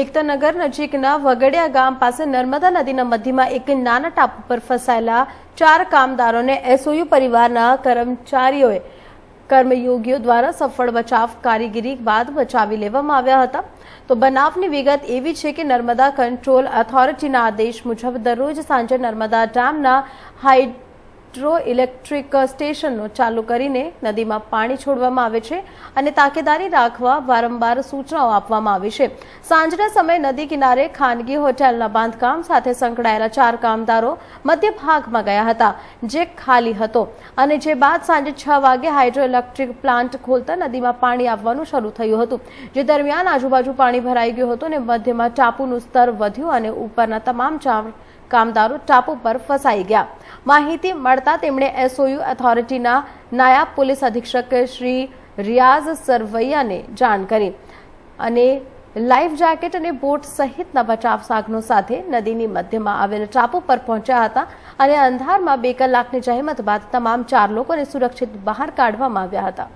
એકતાનગર નજીકના વગડિયા ગામ પાસે નર્મદા નદીના મધ્યમાં એક નાના ટાપુ પર ફસાયેલા ચાર કામદારોને એસઓયુ પરિવારના કર્મચારીઓએ કર્મયોગીઓ દ્વારા સફળ બચાવ કારીગરી બાદ બચાવી લેવામાં આવ્યા હતા. તો બનાવની વિગત એવી છે કે નર્મદા કંટ્રોલ ઓથોરિટીના આદેશ મુજબ દરરોજ સાંજે નર્મદા ડેમના હાઇડ્રો ઇલેક્ટ્રિક સ્ટેશનનો ચાલુ કરીને નદીમાં પાણી છોડવામાં આવે છે અને તાકેદારી રાખવા વારંવાર સૂચનાઓ આપવામાં આવી છે. સાંજના સમયે નદી કિનારે ખાનગી હોટેલના બાંધકામ સાથે સંકળાયેલા ચાર કામદારો મધ્ય ભાગમાં ગયા હતા, જે ખાલી હતો અને જે બાદ સાંજે છ વાગે હાઇડ્રો ઇલેક્ટ્રિક પ્લાન્ટ ખોલતા નદીમાં પાણી આવવાનું શરૂ થયું હતું, જે દરમિયાન આજુબાજુ પાણી ભરાઈ ગયું હતું અને મધ્યમાં ટાપુનું સ્તર વધ્યું અને ઉપરના તમામ ચાર કામદારો ટાપુ પર ફસાઈ ગયા. માહિતી મળતા તેમણે એસઓયુ ઓથોરિટીના નાયબ પોલીસ અધિક્ષક શ્રી રિયાઝ સરવૈયાને જાણ કરી અને લાઈફ જેકેટ અને બોટ સહિતના બચાવ સાધનો સાથે નદીની મધ્યમાં આવેલ ટાપુ પર પહોંચ્યા હતા અને અંધારમાં બે કલાકની જહેમત બાદ તમામ ચાર લોકોને સુરક્ષિત બહાર કાઢવામાં આવ્યા હતા.